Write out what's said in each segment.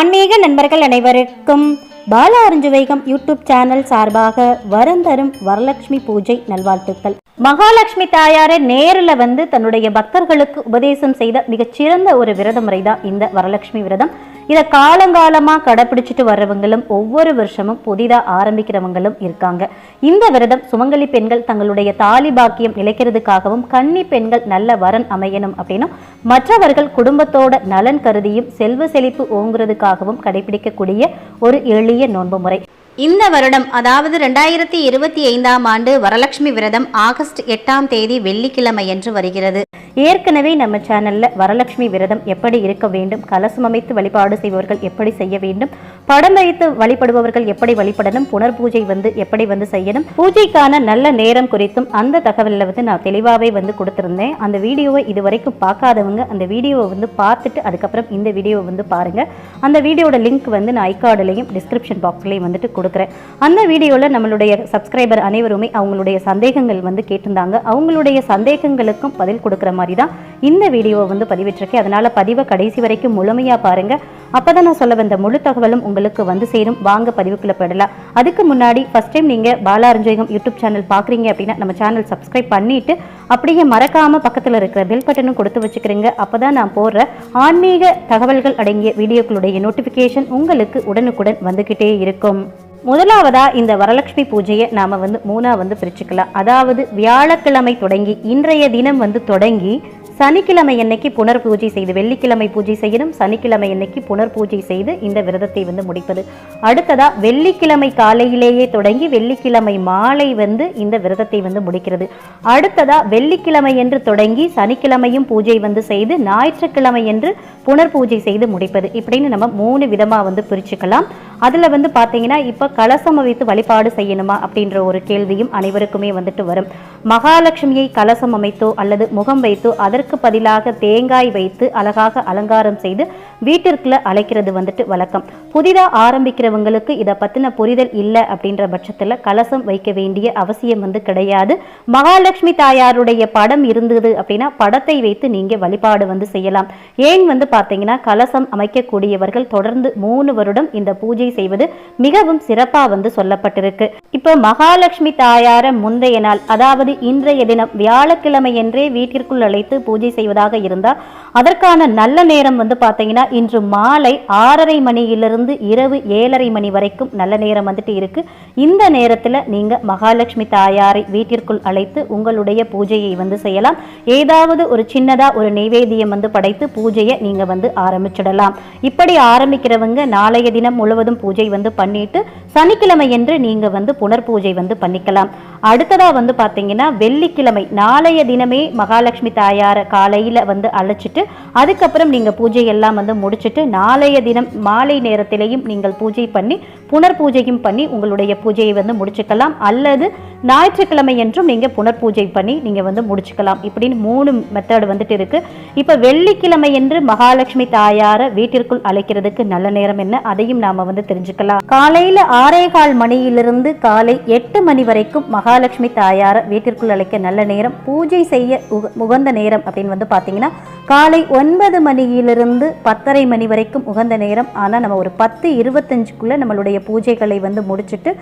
ஆன்மீக நண்பர்கள் அனைவருக்கும் பால அருஞ்சுவைகம் யூடியூப் சேனல் சார்பாக வரந்தரும் வரலட்சுமி பூஜை நல்வாழ்த்துக்கள். மகாலட்சுமி தாயாரை நேரில் வந்து தன்னுடைய பக்தர்களுக்கு உபதேசம் செய்த மிகச்சிறந்த ஒரு விரத முறை தான் இந்த வரலட்சுமி விரதம். இதை காலங்காலமாக கடைப்பிடிச்சிட்டு வர்றவங்களும் ஒவ்வொரு வருஷமும் புதிதாக ஆரம்பிக்கிறவங்களும் இருக்காங்க. இந்த விரதம் சுமங்கலி பெண்கள் தங்களுடைய தாலி பாக்கியம் நிலைக்கிறதுக்காகவும் கன்னி பெண்கள் நல்ல வரன் அமையணும் அப்படின்னும் மற்றவர்கள் குடும்பத்தோட நலன் கருதியும் செல்வ செழிப்பு ஓங்குறதுக்காகவும் கடைபிடிக்கக்கூடிய ஒரு எளிய நோன்பு முறை. இந்த வருடம் அதாவது ரெண்டாயிரத்தி இருபத்தி ஐந்தாம் ஆண்டு வரலட்சுமி விரதம் ஆகஸ்ட் எட்டாம் தேதி வெள்ளிக்கிழமை என்று வருகிறது. ஏற்கனவே நம்ம சேனல்ல வரலட்சுமி விரதம் எப்படி இருக்க வேண்டும் கலசம் அமைத்து வழிபாடு செய்பவர்கள் எப்படி செய்ய வேண்டும் படம் வைத்து வழிபடுபவர்கள் எப்படி வழிபடணும் புனர் பூஜை வந்து எப்படி வந்து செய்யணும் பூஜைக்கான நல்ல நேரம் குறித்தும் அந்த தகவலில் வந்து நான் தெளிவாகவே வந்து கொடுத்துருந்தேன். அந்த வீடியோவை இது வரைக்கும் பார்க்காதவங்க அந்த வீடியோவை வந்து பார்த்துட்டு அதுக்கப்புறம் இந்த வீடியோவை வந்து பாருங்க. அந்த வீடியோட லிங்க் வந்து நான் ஐகார்டுலையும் டிஸ்கிரிப்ஷன் பாக்ஸ்லையும் வந்துட்டு கொடுக்குறேன். அந்த வீடியோவில் நம்மளுடைய சப்ஸ்கிரைபர் அனைவருமே அவங்களுடைய சந்தேகங்கள் வந்து கேட்டிருந்தாங்க. அவங்களுடைய சந்தேகங்களுக்கும் பதில் கொடுக்குற மாதிரி தான் இந்த வீடியோவை வந்து பதிவிட்டிருக்கேன். அதனால பதிவை கடைசி வரைக்கும் முழுமையாக பாருங்க. அப்பதான் நான் சொல்ல வந்த முழு தகவலும் உங்களுக்கு வந்து சேரும். வாங்க பதிவுக்குள்ளே போயிடலாம். அதுக்கு முன்னாடி ஃபஸ்ட் டைம் நீங்கள் பாலா யூடியூப் சேனல் பார்க்குறீங்க அப்படின்னா நம்ம சேனல் சப்ஸ்கிரைப் பண்ணிட்டு அப்படியே மறக்காமல் பக்கத்தில் இருக்கிற பெல் பட்டனும் கொடுத்து வச்சுக்கிறீங்க. அப்போ தான் நான் போடுற ஆன்மீக தகவல்கள் அடங்கிய வீடியோக்களுடைய நோட்டிஃபிகேஷன் உங்களுக்கு உடனுக்குடன் வந்துக்கிட்டே இருக்கும். முதலாவதா இந்த வரலட்சுமி பூஜையை நாம வந்து மூணா வந்து பிரிச்சுக்கலாம். அதாவது வியாழக்கிழமை தொடங்கி இன்றைய தினம் வந்து தொடங்கி சனிக்கிழமை அன்னைக்கு புனர் பூஜை செய்து வெள்ளிக்கிழமை பூஜை செய்யணும் சனிக்கிழமை அன்னைக்கு புனர் பூஜை செய்து இந்த விரதத்தை வந்து முடிப்பது. அடுத்ததா வெள்ளிக்கிழமை காலையிலேயே தொடங்கி வெள்ளிக்கிழமை மாலை வந்து இந்த விரதத்தை வந்து முடிக்கிறது. அடுத்ததா வெள்ளிக்கிழமை என்று தொடங்கி சனிக்கிழமையும் பூஜை வந்து செய்து ஞாயிற்றுக்கிழமை என்று புனர் பூஜை செய்து முடிப்பது. இப்படின்னு நம்ம மூணு விதமாக வந்து பிரிச்சுக்கலாம். அதில் வந்து பார்த்தீங்கன்னா இப்போ கலசம் வைத்து வழிபாடு செய்யணுமா அப்படின்ற ஒரு கேள்வியும் அனைவருக்குமே வந்துட்டு வரும். மகாலட்சுமியை கலசம் அமைத்தோ அல்லது முகம் வைத்தோ அதற்கு பதிலாக தேங்காய் வைத்து அழகாக அலங்காரம் செய்து வீட்டிற்குள்ள அழைக்கிறது வந்துட்டு வழக்கம். புதிதா ஆரம்பிக்கிறவங்களுக்கு இதை பத்தின புரிதல் இல்லை அப்படின்ற பட்சத்துல கலசம் வைக்க வேண்டிய அவசியம் வந்து கிடையாது. மகாலட்சுமி தாயாருடைய படம் இருந்தது அப்படின்னா படத்தை வைத்து நீங்க வழிபாடு வந்து செய்யலாம். ஏன் வந்து பாத்தீங்கன்னா கலசம் அமைக்கக்கூடியவர்கள் தொடர்ந்து மூணு வருடம் இந்த பூஜை செய்வது மிகவும் சிறப்பா வந்து சொல்லப்பட்டிருக்கு. இப்போ மகாலட்சுமி தாயார முந்தைய நாள் அதாவது இன்றைய தினம் வியாழக்கிழமை என்றே வீட்டிற்குள் அழைத்து பூஜை செய்வதாக இருந்தால் அதற்கான நல்ல நேரம் வந்து பார்த்தீங்கன்னா இன்று மாலை ஆறரை மணியிலிருந்து இரவு ஏழரை மணி வரைக்கும் நல்ல நேரம் வந்துட்டு இருக்கு. இந்த நேரத்தில் நீங்க மகாலட்சுமி தாயாரை வீட்டிற்குள் அழைத்து உங்களுடைய பூஜையை வந்து செய்யலாம். ஏதாவது ஒரு சின்னதா ஒரு நைவேத்தியம் வந்து படைத்து பூஜையை நீங்க வந்து ஆரம்பிச்சிடலாம். இப்படி ஆரம்பிக்கிறவங்க நாளைய தினம் முழுவதும் பூஜை வந்து பண்ணிட்டு சனிக்கிழமை என்று நீங்க வந்து புனர் பூஜை வந்து பண்ணிக்கலாம். அடுத்ததா வந்து பாத்தீங்கன்னா வெள்ளிக்கிழமை நாளைய தினமே மகாலட்சுமி தாயார காலையில வந்து அழைச்சிட்டு அதுக்கப்புறம் நீங்க பூஜை எல்லாம் வந்து முடிச்சுட்டு நாளைய தினம் மாலை நேரத்திலையும் நீங்கள் பூஜை பண்ணி புனர் பூஜையும் பண்ணி உங்களுடைய பூஜையை வந்து முடிச்சுக்கலாம். அல்லது ஞாயிற்றுக்கிழமை என்றும் நீங்கள் புனர் பூஜை பண்ணி நீங்கள் வந்து முடிச்சுக்கலாம். இப்படின்னு மூணு மெத்தடு வந்துட்டு இருக்குது இப்போ வெள்ளிக்கிழமை என்று மகாலட்சுமி தாயாரை வீட்டிற்குள் அழைக்கிறதுக்கு நல்ல நேரம் என்ன? அதையும் நாம் வந்து தெரிஞ்சுக்கலாம். காலையில் ஆறே கால் மணியிலிருந்து காலை எட்டு மணி வரைக்கும் மகாலட்சுமி தாயாரை வீட்டிற்குள் அழைக்க நல்ல நேரம் பூஜை செய்ய உகந்த நேரம் அப்படின்னு வந்து பார்த்தீங்கன்னா காலை ஒன்பது மணியிலிருந்து பத்தரை மணி வரைக்கும் உகந்த நேரம். ஆனால் நம்ம ஒரு பத்து இருபத்தஞ்சுக்குள்ளே நம்மளுடைய பூஜைகளை வந்து முடிச்சுட்டு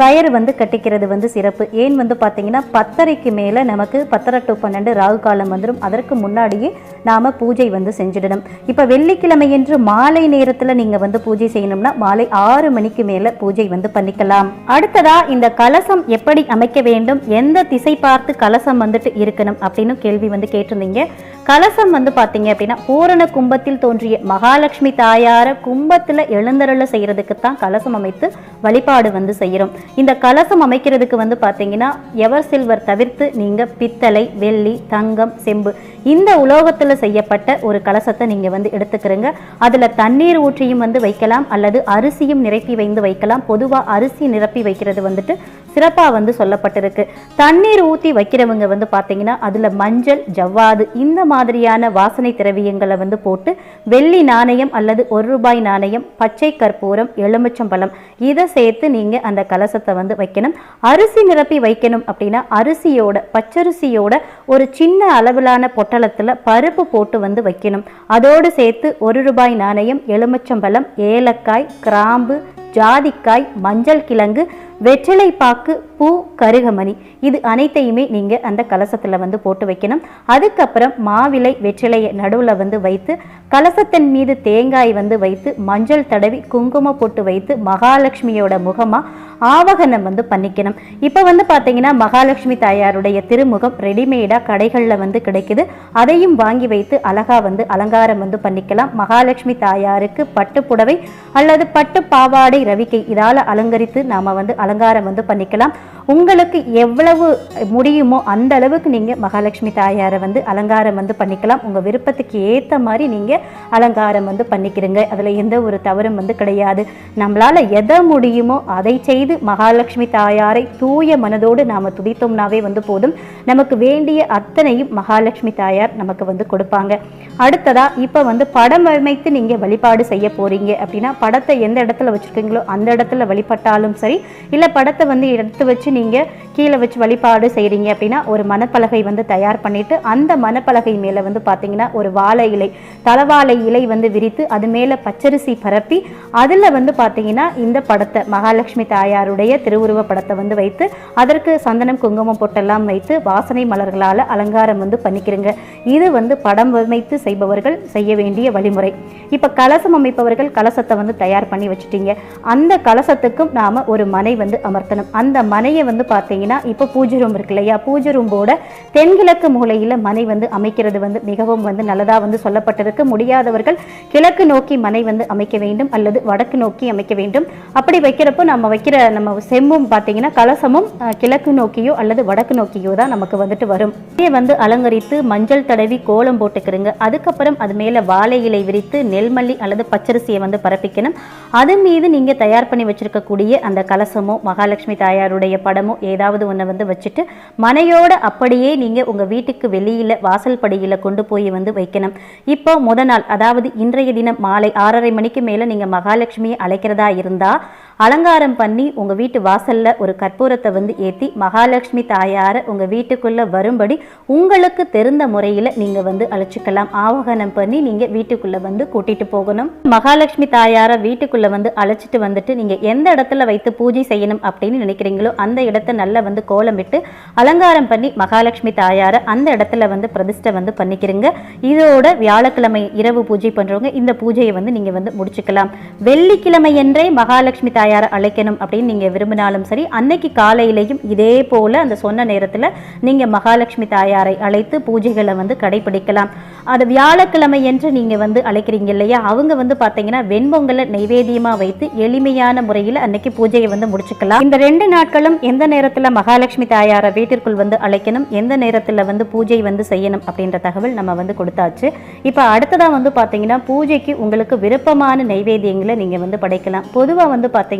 கயிறு வந்து கட்டிக்கிறது வந்து சிறப்பு. ஏன் வந்து பார்த்தீங்கன்னா பத்தரைக்கு மேலே நமக்கு பத்தரை டு பன்னெண்டு ராகு காலம் வந்துடும் அதற்கு முன்னாடியே நாம் பூஜை வந்து செஞ்சிடணும். இப்போ வெள்ளிக்கிழமை என்று மாலை நேரத்தில் நீங்கள் வந்து பூஜை செய்யணும்னா மாலை ஆறு மணிக்கு மேலே பூஜை வந்து பண்ணிக்கலாம். அடுத்ததாக இந்த கலசம் எப்படி அமைக்க வேண்டும்? எந்த திசை பார்த்து கலசம் வந்துட்டு இருக்கணும்? அப்படின்னு கேள்வி வந்து கேட்டிருந்தீங்க. கலசம் வந்து பார்த்தீங்க அப்படின்னா பூரண கும்பத்தில் தோன்றிய மகாலட்சுமி தாயார கும்பத்தில் எழுந்தருள செய்கிறதுக்கு தான் கலசம் அமைத்து வழிபாடு வந்து செய்கிறோம் இந்த கலசம் அமைக்கிறதுக்கு வந்து பார்த்தீங்கன்னா எவர் சில்வர் தவிர்த்து நீங்கள் பித்தளை வெள்ளி தங்கம் செம்பு இந்த உலோகத்தில் செய்யப்பட்ட ஒரு கலசத்தை நீங்கள் வந்து எடுத்துக்கிறங்க. அதில் தண்ணீர் ஊற்றியும் வந்து வைக்கலாம் அல்லது அரிசியும் நிரப்பி வைந்து வைக்கலாம். பொதுவாக அரிசி நிரப்பி வைக்கிறது வந்துட்டு சிறப்பாக வந்து சொல்லப்பட்டிருக்கு. தண்ணீர் ஊற்றி வைக்கிறவங்க வந்து பார்த்தீங்கன்னா அதில் மஞ்சள் ஜவ்வாது இந்த மாதிரியான வாசனை திரவியங்களை வந்து போட்டு வெள்ளி நாணயம் அல்லது ஒரு ரூபாய் நாணயம் பச்சை கற்பூரம் எலுமிச்சம்பழம் இதை சேர்த்து நீங்கள் அந்த கலசத்தை வந்து வைக்கணும். அரிசி நிரப்பி வைக்கணும் அப்படின்னா அரிசியோட பச்சரிசியோட ஒரு சின்ன அளவிலான பொட்டலத்தில் பருப்பு போட்டு வந்து வைக்கணும். அதோடு சேர்த்து ஒரு ரூபாய் நாணயம் எலுமிச்சம்பழம் ஏலக்காய் கிராம்பு ஜாதிக்காய் மஞ்சள் கிழங்கு வெற்றிலை பாக்கு பூ கருகமணி. இது அனைத்தையுமே நீங்கள் அந்த கலசத்தில் வந்து போட்டு வைக்கணும். அதுக்கப்புறம் மாவிலை வெற்றிலையை நடுவில் வந்து வைத்து கலசத்தின் மீது தேங்காய் வந்து வைத்து மஞ்சள் தடவி குங்குமம் போட்டு வைத்து மகாலட்சுமியோட முகமாக ஆவகனம் வந்து பண்ணிக்கணும். இப்போ வந்து பார்த்தீங்கன்னா மகாலட்சுமி தாயாருடைய திருமுகம் ரெடிமேடாக கடைகளில் வந்து கிடைக்குது. அதையும் வாங்கி வைத்து அழகா வந்து அலங்காரம் வந்து பண்ணிக்கலாம். மகாலட்சுமி தாயாருக்கு பட்டு புடவை அல்லது பட்டு பாவாடை ரவிக்கை இதால் அலங்கரித்து நாம் வந்து அலங்காரம் வந்து பண்ணிக்கலாம். உங்களுக்கு எவ்வளவு முடியுமோ அந்த அளவுக்கு நீங்கள் மகாலட்சுமி தாயாரை வந்து அலங்காரம் வந்து பண்ணிக்கலாம். உங்கள் விருப்பத்துக்கு ஏற்ற மாதிரி நீங்கள் அலங்காரம் வந்து பண்ணிக்கிறீங்க. அதில் எந்த ஒரு தவறும் வந்து கிடையாது. நம்மளால் எதை முடியுமோ அதை செய்து மகாலட்சுமி தாயாரை தூய மனதோடு நாம் துடித்தோம்னாவே வந்து போதும். நமக்கு வேண்டிய அத்தனையும் மகாலட்சுமி தாயார் நமக்கு வந்து கொடுப்பாங்க. அடுத்ததா இப்போ வந்து படம் அமைத்து நீங்கள் வழிபாடு செய்ய போறீங்க அப்படின்னா படத்தை எந்த இடத்துல வச்சுருக்கீங்களோ அந்த இடத்துல வழிபட்டாலும் சரி இல்லை படத்தை வந்து எடுத்து வச்சு நீங்கள் கீழே வச்சு வழிபாடு செய்கிறீங்க அப்படின்னா ஒரு மணப்பலகை வந்து தயார் பண்ணிட்டு அந்த மணப்பலகை மேலே வந்து பார்த்தீங்கன்னா ஒரு வாழை இலை தலவாழை இலை வந்து விரித்து அது மேலே பச்சரிசி பரப்பி அதில் வந்து பார்த்தீங்கன்னா இந்த படத்தை மகாலட்சுமி தாயாருடைய திருவுருவ படத்தை வந்து வைத்து அதற்கு சந்தனம் குங்குமம் பொட்டெல்லாம் வைத்து வாசனை மலர்களால் அலங்காரம் வந்து பண்ணிக்கிறங்க. இது வந்து படம் அமைத்து செய்பவர்கள் செய்ய வேண்டிய வழிமுறை. இப்போ கலசம் அமைப்பவர்கள் கலசத்தை வந்து தயார் பண்ணி வச்சுட்டீங்க. அந்த கலசத்துக்கும் நாம் ஒரு மனை வந்து அமர்த்தணும். அந்த மனையை வந்து பார்த்தீங்கன்னா இப்போ பூஜை ரூம் இருக்கு இல்லையா? பூஜை ரூம்போட தென்கிழக்கு மூலையில் மனை வந்து அமைக்கிறது வந்து மிகவும் வந்து நல்லதாக வந்து சொல்லப்பட்டிருக்கு. முடியாதவர்கள் கிழக்கு நோக்கி மனை வந்து அமைக்க வேண்டும் அல்லது வடக்கு நோக்கி அமைக்க வேண்டும். அப்படி வைக்கிறப்போ நம்ம வைக்கிற நம்ம செம்மும் பார்த்தீங்கன்னா கலசமும் கிழக்கு நோக்கியோ அல்லது வடக்கு நோக்கியோ தான் நமக்கு வந்துட்டு வரும். இதே வந்து அலங்கரித்து மஞ்சள் தடவி கோலம் போட்டுக்கிறங்க அதுக்கப்புறம் அது மேலே வாழை இலை விரித்து நெல்மல்லி அல்லது பச்சரிசியை வந்து பரப்பிக்கணும். அது மீது நீங்கள் தயார் பண்ணி வச்சிருக்கக்கூடிய அந்த கலசமோ மகாலட்சுமி தாயாருடைய படமோ ஏதாவது ஒன்றை வந்து வச்சுட்டு மனையோட அப்படியே நீங்கள் உங்கள் வீட்டுக்கு வெளியில் வாசல் படியில் கொண்டு போய் வந்து வைக்கணும். இப்போ முத நாள் அதாவது இன்றைய தினம் மாலை ஆறரை மணிக்கு மேலே நீங்கள் மகாலட்சுமியை அழைக்கிறதா இருந்தால் அலங்காரம் பண்ணி உங்கள் வீட்டு வாசலில் ஒரு கற்பூரத்தை வந்து ஏற்றி மகாலட்சுமி தாயாரை உங்கள் வீட்டுக்குள்ளே வரும்படி உங்களுக்கு தெரிந்த முறையில் நீங்கள் வந்து அழைச்சிக்கலாம். ஆவாகனம் பண்ணி நீங்கள் வீட்டுக்குள்ளே வந்து கூட்டிட்டு போகணும். மகாலட்சுமி தாயாரை வீட்டுக்குள்ளே வந்து அழைச்சிட்டு வந்துட்டு நீங்கள் எந்த இடத்துல வைத்து பூஜை செய்யணும் அப்படின்னு நினைக்கிறீங்களோ அந்த இடத்த நல்லா வந்து கோலமிட்டு அலங்காரம் பண்ணி மகாலட்சுமி தாயாரை அந்த இடத்துல வந்து பிரதிஷ்டை வந்து பண்ணிக்கிறீங்க. இதோட வியாழக்கிழமை இரவு பூஜை பண்ணுறவங்க இந்த பூஜையை வந்து நீங்கள் வந்து முடிச்சுக்கலாம். வெள்ளிக்கிழமை என்றே மகாலட்சுமி தாயாரை அழைக்கணும் அப்படின்னு நீங்கள் விரும்பினாலும் சரி அன்னைக்கு காலையிலையும் இதே போல் அந்த சொன்ன நேரத்தில் நீங்கள் மகாலட்சுமி தாயாரை அழைத்து பூஜைகளை வந்து கடைபிடிக்கலாம். அது வியாழக்கிழமை என்று நீங்கள் வந்து அழைக்கிறீங்க இல்லையா? அவங்க வந்து பார்த்தீங்கன்னா வெண்பொங்கலை நைவேத்தியமாக வைத்து எளிமையான முறையில் அன்னைக்கு பூஜையை வந்து முடிச்சுக்கலாம். இந்த ரெண்டு நாட்களும் எந்த நேரத்தில் மகாலட்சுமி தாயாரை வீட்டிற்குள் வந்து அழைக்கணும் எந்த நேரத்தில் வந்து பூஜை வந்து செய்யணும் அப்படின்ற தகவல் நம்ம வந்து கொடுத்தாச்சு. இப்போ அடுத்ததாக வந்து பார்த்தீங்கன்னா பூஜைக்கு உங்களுக்கு விருப்பமான நைவேத்தியங்களை நீங்கள் வந்து படைக்கலாம். பொதுவாக வந்து பார்த்தீங்கன்னா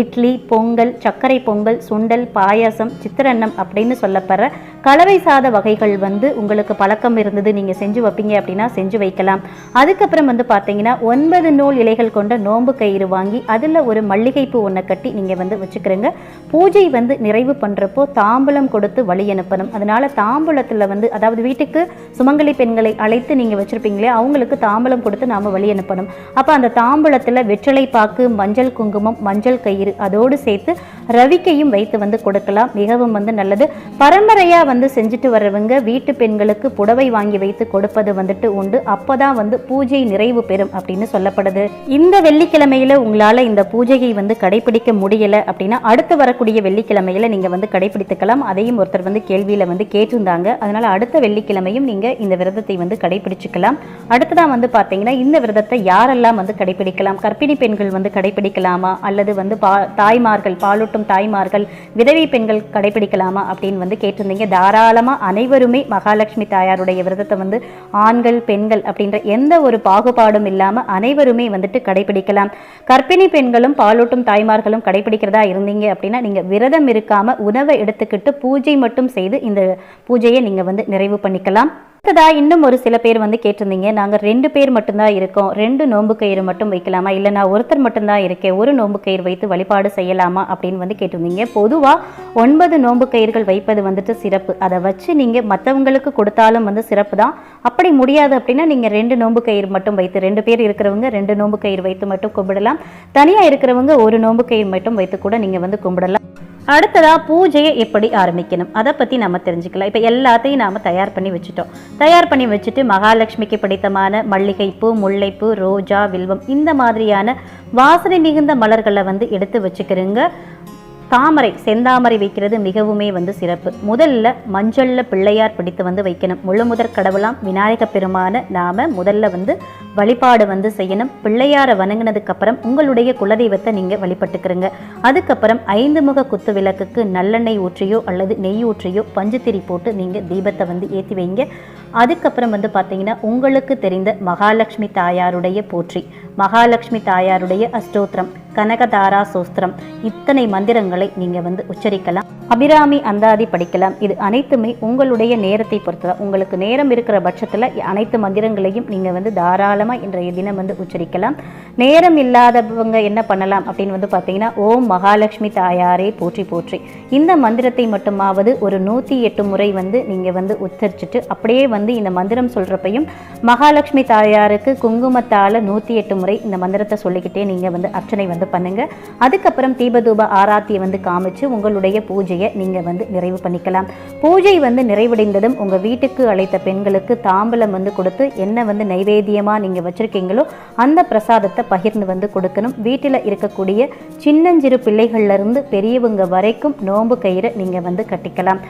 இட்லி பொங்கல் சர்க்கரை பொங்கல் சுண்டல் பாயாசம் சித்திரன்னம் அப்படின்னு சொல்லப்படுற கலவை சாத வகைகள் வந்து உங்களுக்கு பழக்கம் இருந்தது நீங்கள் செஞ்சு வைப்பீங்க அப்படின்னா செஞ்சு வைக்கலாம். அதுக்கப்புறம் வந்து பார்த்தீங்கன்னா ஒன்பது நூல் இலைகள் கொண்ட நோன்பு கயிறு வாங்கி அதில் ஒரு மல்லிகைப்பூ ஒன்றை கட்டி நீங்கள் வந்து வச்சுக்கிறீங்க. பூஜை வந்து நிறைவு பண்ணுறப்போ தாம்பூலம் கொடுத்து வழி அனுப்பணும். அதனால தாம்பூலத்தில் வந்து அதாவது வீட்டுக்கு சுமங்கலி பெண்களை அழைத்து நீங்கள் வச்சுருப்பீங்களே அவங்களுக்கு தாம்பூலம் கொடுத்து நாம் வழி அனுப்பணும். அப்போ அந்த தாம்பூலத்தில் வெற்றிலை பாக்கு மஞ்சள் குங்குமம் மஞ்சள் கயிறு. அதோடு சேர்த்து ரவிக்கையும் வைத்து வந்து கொடுக்கலாம். மிகவும் வந்து நல்லது. பரம்பரையாக வந்து செஞ்சுட்டு வர்றவங்க வீட்டு பெண்களுக்கு புடவை வாங்கி வைத்து கொடுப்பது வந்துட்டு உண்டு. அப்போதான் வந்து பூஜை நிறைவு பெறும் அப்படின்னு சொல்லப்படுது. இந்த வெள்ளிக்கிழமையில் உங்களால் இந்த பூஜையை வந்து கடைபிடிக்க முடியல அப்படின்னா அடுத்து வரக்கூடிய வெள்ளிக்கிழமையில நீங்க வந்து கடைபிடித்துக்கலாம். அதையும் ஒருத்தர் வந்து கேள்வியில வந்து கேட்டிருந்தாங்க. அதனால அடுத்த வெள்ளிக்கிழமையும் நீங்க இந்த விரதத்தை வந்து கடைபிடிச்சிக்கலாம். அடுத்ததான் வந்து பார்த்தீங்கன்னா இந்த விரதத்தை யாரெல்லாம் வந்து கடைபிடிக்கலாம்? கர்ப்பிணி பெண்கள் வந்து கடைபிடிக்கலாமா? அல்லது வந்து பா தாய்மார்கள் பாலூட்டும் தாய்மார்கள் விதவை பெண்கள் கடைபிடிக்கலாமா அப்படின்னு வந்து கேட்டிருந்தீங்க. தாராளமாக அனைவருமே மகாலட்சுமி தாயாருடைய விரதத்தை வந்து ஆண்கள் பெண்கள் அப்படின்ற எந்த ஒரு பாகுபாடும் இல்லாமல் அனைவருமே வந்துட்டு கடைபிடிக்கலாம். கர்ப்பிணி பெண்களும் பாலூட்டும் தாய்மார்களும் கடைபிடிக்கிறதா இருந்தீங்க அப்படின்னா நீங்கள் விரதம் இருக்காமல் உணவை எடுத்துக்கிட்டு பூஜை மட்டும் செய்து இந்த பூஜையை நீங்கள் வந்து நிறைவு பண்ணிக்கலாம். அடுத்ததா இன்னும் ஒரு சில பேர் வந்து கேட்டிருந்தீங்க. நாங்கள் ரெண்டு பேர் மட்டும்தான் இருக்கோம். ரெண்டு நோன்பு கயிறு மட்டும் வைக்கலாமா? இல்லை நான் ஒருத்தர் மட்டும்தான் இருக்கேன். ஒரு நோன்பு கயிறு வைத்து வழிபாடு செய்யலாமா? அப்படின்னு வந்து கேட்டிருந்தீங்க. பொதுவாக ஒன்பது நோன்பு கயிறுகள் வைப்பது வந்துட்டு சிறப்பு. அதை வச்சு நீங்கள் மற்றவங்களுக்கு கொடுத்தாலும் வந்து சிறப்பு தான். அப்படி முடியாது அப்படின்னா நீங்கள் ரெண்டு நோன்பு கயிறு மட்டும் வைத்து ரெண்டு பேர் இருக்கிறவங்க ரெண்டு நோன்பு கயிறு வைத்து மட்டும் கும்பிடலாம். தனியாக இருக்கிறவங்க ஒரு நோன்பு கயிறு மட்டும் வைத்து கூட நீங்கள் வந்து கும்பிடலாம். அடுத்ததா பூஜையை எப்படி ஆரம்பிக்கணும்? அதை பற்றி நம்ம தெரிஞ்சுக்கலாம். இப்போ எல்லாத்தையும் நாம் தயார் பண்ணி வச்சுட்டோம். தயார் பண்ணி வச்சுட்டு மகாலட்சுமிக்கு பிடித்தமான மல்லிகைப்பூ முல்லைப்பூ ரோஜா வில்வம் இந்த மாதிரியான வாசனை மிகுந்த மலர்களை வந்து எடுத்து வச்சுக்கிறோங்க. தாமரை செந்தாமரை வைக்கிறது மிகவுமே வந்து சிறப்பு. முதல்ல மஞ்சள்ல பிள்ளையார் பிடித்து வந்து வைக்கணும். முழு முதற் கடவுளாம் விநாயக பெருமான நாம முதல்ல வந்து வழிபாடு வந்து செய்யணும். பிள்ளையாரை வணங்கினதுக்கு அப்புறம் உங்களுடைய குலதெய்வத்தை நீங்கள் வழிபட்டுக்கிறங்க. அதுக்கப்புறம் ஐந்து முக குத்து விளக்குக்கு நல்லெண்ணெய் ஊற்றியோ அல்லது நெய் ஊற்றியோ பஞ்சுத்திரி போட்டு நீங்கள் தீபத்தை வந்து ஏற்றி வைங்க. அதுக்கப்புறம் வந்து பார்த்தீங்கன்னா உங்களுக்கு தெரிந்த மகாலட்சுமி தாயாருடைய போற்றி மகாலட்சுமி தாயாருடைய அஷ்டோத்திரம் கனகதாரா சோஸ்திரம் இத்தனை மந்திரங்களை நீங்க வந்து உச்சரிக்கலாம். அபிராமி அந்தாதி படிக்கலாம். இது அனைத்துமே உங்களுடைய நேரத்தை பொறுத்ததான். உங்களுக்கு நேரம் இருக்கிற பட்சத்தில் அனைத்து மந்திரங்களையும் நீங்க வந்து தாராளமாக இன்றைய தினம் வந்து உச்சரிக்கலாம். நேரம் இல்லாதவங்க என்ன பண்ணலாம் அப்படின்னு வந்து பார்த்தீங்கன்னா ஓம் மகாலட்சுமி தாயாரே போற்றி போற்றி. இந்த மந்திரத்தை மட்டுமாவது ஒரு நூற்றி எட்டு முறை வந்து நீங்கள் வந்து உச்சரிச்சுட்டு அப்படியே வந்து இந்த மந்திரம் சொல்கிறப்பையும் மகாலட்சுமி தாயாருக்கு குங்குமத்தால் நூற்றி எட்டு முறை இந்த மந்திரத்தை சொல்லிக்கிட்டே நீங்கள் வந்து அர்ச்சனை வந்து பண்ணுங்க. அதுக்கப்புறம் தீபதூப ஆராத்தியை வந்து காமிச்சு உங்களுடைய பூஜையை நீங்கள் வந்து நிறைவு பண்ணிக்கலாம். பூஜை வந்து நிறைவடைந்ததும் உங்கள் வீட்டுக்கு அழைத்த பெண்களுக்கு தாம்பலம் வந்து கொடுத்து என்ன வந்து நைவேத்தியமாக நீங்கள் வச்சுருக்கீங்களோ அந்த பிரசாதத்தை பகிர்ந்து வந்து கொடுக்கணும். வீட்டில் இருக்கக்கூடிய சின்னஞ்சிறு பிள்ளைகள்ல இருந்து பெரியவங்க வரைக்கும் நோன்பு கயிறை நீங்கள் வந்து கட்டிக்கலாம்.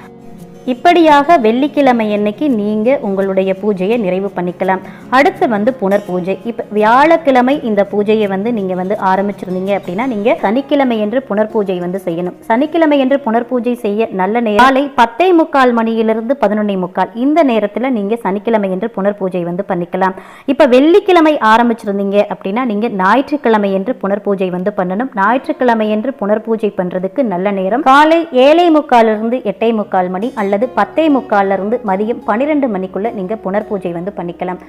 இப்படியாக வெள்ளிக்கிழமை அன்னைக்கு நீங்கள் உங்களுடைய பூஜையை நிறைவு பண்ணிக்கலாம். அடுத்து வந்து புனர் பூஜை இப்போ வியாழக்கிழமை இந்த பூஜையை வந்து நீங்கள் வந்து ஆரம்பிச்சிருந்தீங்க அப்படின்னா நீங்கள் சனிக்கிழமை என்று புனர் பூஜை வந்து செய்யணும். சனிக்கிழமை என்று புனர் பூஜை செய்ய நல்ல நேரம். காலை பத்தே முக்கால் மணியிலிருந்து பதினொன்னே முக்கால். இந்த நேரத்தில் நீங்கள் சனிக்கிழமை என்று புனர் பூஜை வந்து பண்ணிக்கலாம். இப்போ வெள்ளிக்கிழமை ஆரம்பிச்சிருந்தீங்க அப்படின்னா நீங்கள் ஞாயிற்றுக்கிழமை என்று புனர் பூஜை வந்து பண்ணணும். ஞாயிற்றுக்கிழமை என்று புனர் பூஜை பண்ணுறதுக்கு நல்ல நேரம். காலை ஏழை முக்காலிருந்து எட்டே முக்கால் மணி அல்ல அல்லது பத்தே முக்காலிருந்து மதியம் பன்னிரெண்டு மணிக்குள்ள நீங்க புனர்பூஜை வந்து பண்ணிக்கலாம்.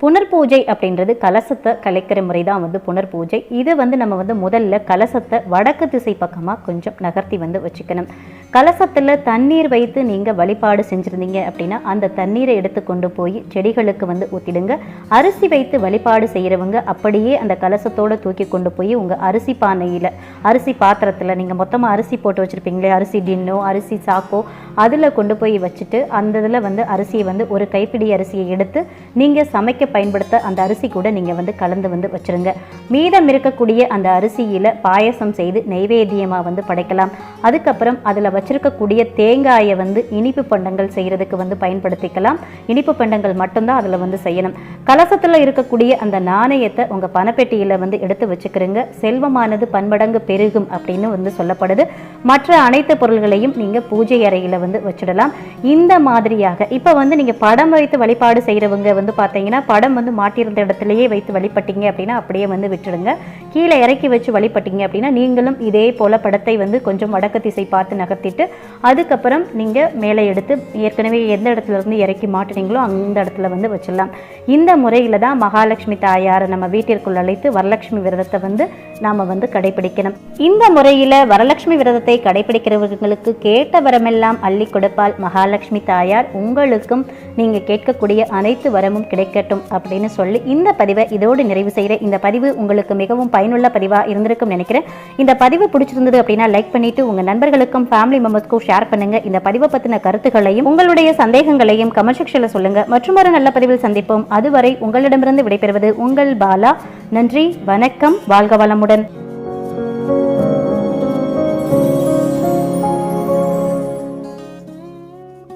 புனர் பூஜை அப்படின்றது கலசத்தை கலைக்கிற முறை தான் வந்து புனர்பூஜை. இது வந்து நம்ம வந்து முதல்ல கலசத்தை வடக்கு திசை பக்கமாக கொஞ்சம் நகர்த்தி வந்து வச்சுக்கணும். கலசத்தில் தண்ணீர் வைத்து நீங்கள் வழிபாடு செஞ்சுருந்தீங்க அப்படின்னா அந்த தண்ணீரை எடுத்து கொண்டு போய் செடிகளுக்கு வந்து ஊற்றிடுங்க அரிசி வைத்து வழிபாடு செய்கிறவங்க அப்படியே அந்த கலசத்தோடு தூக்கி கொண்டு போய் உங்கள் அரிசி பானையில் அரிசி பாத்திரத்தில் நீங்கள் மொத்தமாக அரிசி போட்டு வச்சுருப்பீங்களே அரிசி டின்னோ அரிசி சாக்கோ அதில் கொண்டு போய் வச்சுட்டு அந்த இதில் வந்து அரிசியை வந்து ஒரு கைப்பிடி அரிசியை எடுத்து நீங்கள் சமைக்க பயன்படுத்த அந்த அரிசி கூட நீங்கள் வந்து கலந்து வந்து வச்சுருங்க. மீதம் இருக்கக்கூடிய அந்த அரிசியில் பாயசம் செய்து நைவேத்தியமாக வந்து படைக்கலாம். அதுக்கப்புறம் அதில் வச்சுருக்கக்கூடிய தேங்காயை வந்து இனிப்பு பண்டங்கள் செய்கிறதுக்கு வந்து பயன்படுத்திக்கலாம். இனிப்பு பண்டங்கள் மட்டும்தான் அதில் வந்து செய்யணும். கலசத்தில் இருக்கக்கூடிய அந்த நாணயத்தை உங்கள் பணப்பெட்டியில் வந்து எடுத்து வச்சுக்கிறீங்க. செல்வமானது பன்மடங்கு பெருகும் அப்படின்னு வந்து சொல்லப்படுது. மற்ற அனைத்து பொருள்களையும் நீங்கள் பூஜை அறையில் வந்து வச்சிடலாம். இந்த மாதிரியாக இப்போ வந்து நீங்கள் படம் வைத்து வழிபாடு செய்கிறவங்க வந்து பார்த்தீங்கன்னா படம் வந்து மாட்டியிருந்த இடத்துலையே வைத்து வழிபட்டீங்க அப்படின்னா அப்படியே வந்து விட்டுடுங்க. கீழே இறக்கி வச்சு வழிபட்டீங்க அப்படின்னா நீங்களும் இதே போல் படத்தை வந்து கொஞ்சம் வடக்கு திசை பார்த்து நகர்த்திட்டு அதுக்கப்புறம் நீங்கள் மேலே எடுத்து ஏற்கனவே எந்த இடத்துல இருந்து இறக்கி மாட்டினீங்களோ அந்த இடத்துல வந்து வச்சிடலாம். இந்த முறையில் தான் மகாலட்சுமி தாயாரை நம்ம வீட்டிற்குள் அழைத்து வரலட்சுமி விரதத்தை வந்து நாம் வந்து கடைபிடிக்கணும். இந்த முறையில் வரலட்சுமி விரதத்தை கடைபிடிக்கிறவர்களுக்கு கேட்ட வரமெல்லாம் அள்ளி கொடுப்பால் மகாலட்சுமி தாயார். உங்களுக்கும் நீங்கள் கேட்கக்கூடிய அனைத்து வரமும் கிடைக்கட்டும் அப்படின்னு சொல்லி இந்த பதிவை இதோடு நிறைவு செய்கிற இந்த பதிவு உங்களுக்கு மிகவும் பயனுள்ள பதிவாக இருந்திருக்கும் நினைக்கிறேன். இந்த பதிவு பிடிச்சிருந்தது அப்படின்னா லைக் பண்ணிட்டு உங்கள் நண்பர்களுக்கும் ஃபேமிலி மெம்பர்ஸ்க்கும் ஷேர் பண்ணுங்க. இந்த பதிவை பற்றின கருத்துக்களையும் உங்களுடைய சந்தேகங்களையும் கமெண்ட் செக்ஷனில் சொல்லுங்க. மற்றும் ஒரு நல்ல பதிவில் சந்திப்போம். அதுவரை உங்களிடமிருந்து விடைபெறுவது உங்கள் பாலா. நன்றி வணக்கம் வாழ்க வளமுடன்.